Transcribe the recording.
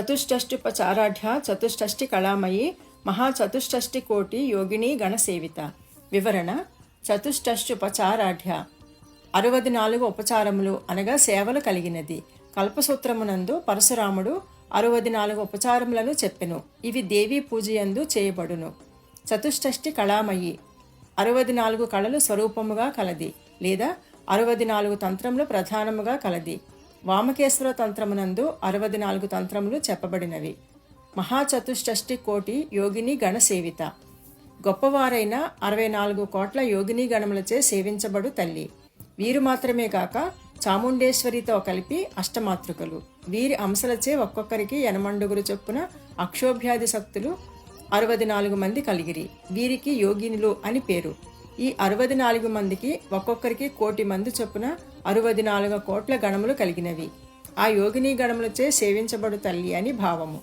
చతుష్టష్టిపచారాఢ్య చతుష్టష్టి కళామయి మహాచతుష్టష్టి కోటి యోగిని గణసేవిత. వివరణ చతుష్టష్టుపచారాఢ్య అరవది నాలుగు ఉపచారములు అనగా సేవలు కలిగినది. కల్పసూత్రమునందు పరశురాముడు అరవది నాలుగు ఉపచారములను చెప్పెను. ఇవి దేవీ పూజయందు చేయబడును. చతుష్టష్టి కళామయి. అరవది నాలుగు కళలు స్వరూపముగా కలది లేదా అరవది నాలుగు తంత్రములు ప్రధానముగా కలది. వామకేశ్వర తంత్రమునందు అరవది నాలుగు తంత్రములు చెప్పబడినవి. మహాచతుష్టష్టి కోటి యోగిని గణసేవిత. గొప్పవారైన అరవై నాలుగు కోట్ల యోగిని గణములచే సేవించబడు తల్లి. వీరు మాత్రమే కాక చాముండేశ్వరితో కలిపి అష్టమాతృకలు. వీరి అంశలచే ఒక్కొక్కరికి ఎనమండుగురు చొప్పున అక్షోభ్యాధి శక్తులు అరవది నాలుగు మంది కలిగిరి. వీరికి యోగినులు అని పేరు. ఈ అరవది నాలుగు మందికి ఒక్కొక్కరికి కోటి మంది చొప్పున అరవది నాలుగు కోట్ల గణములు కలిగినవి. ఆ యోగిని గణములచే సేవించబడు తల్లి అని భావము.